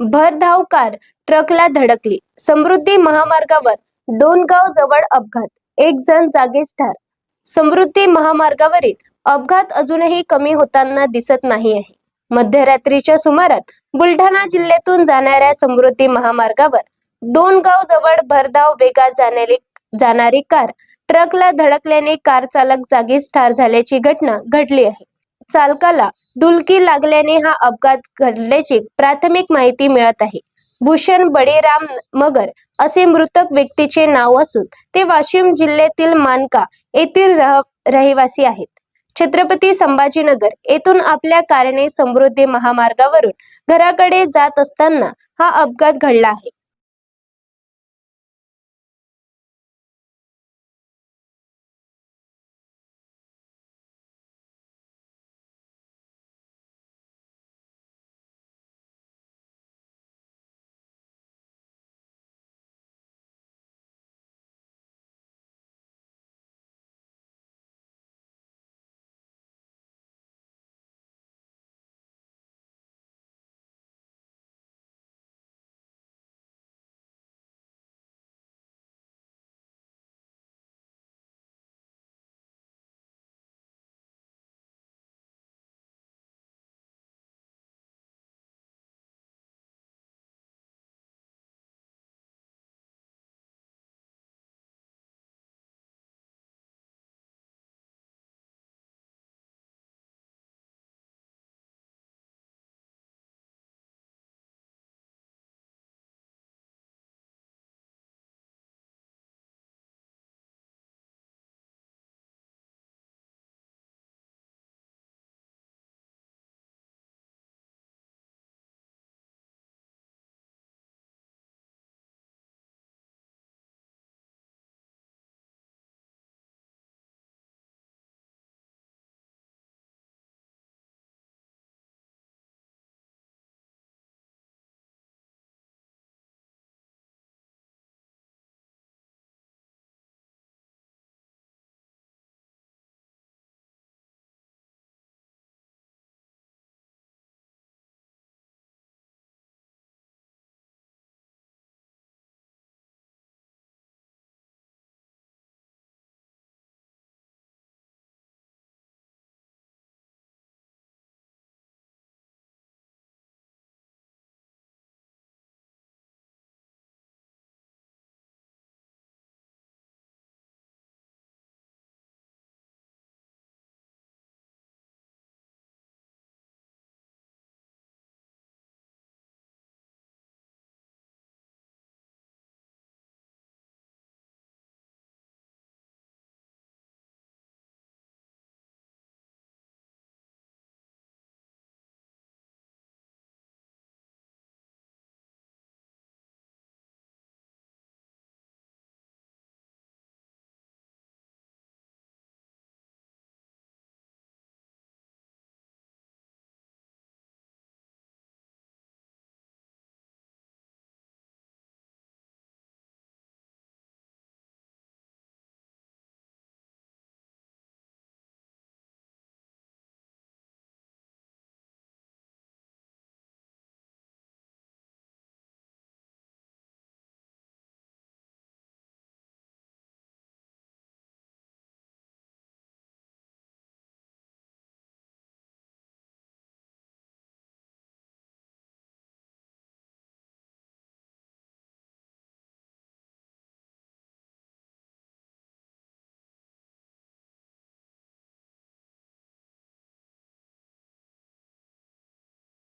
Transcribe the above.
भरधाव कार ट्रकला धडकली. समृद्धी महामार्गावर दोन गाव जवळ अपघात. एक जण जागीच ठार. समृद्धी महामार्गावरील अपघात अजूनही कमी होताना दिसत नाही आहे मध्यरात्रीच्या सुमारात बुलढाणा जिल्ह्यातून जाणाऱ्या समृद्धी महामार्गावर दोन गाव जवळ भरधाव वेगात जाणारी जाणारी कार ट्रकला धडकल्याने कार चालक जागीच ठार झाल्याची घटना घडली आहे. चालकाला डुलकी लागल्याने हा अपघात घडल्याची प्राथमिक माहिती मिळत आहे. भूषण बळीराम मगर असे मृतक व्यक्तीचे नाव असून ते वाशिम जिल्ह्यातील मानका येथील रह रहिवासी आहेत. छत्रपती संभाजीनगर येथून आपल्या कारणे समृद्धी महामार्गावरून घराकडे जात असताना हा अपघात घडला आहे.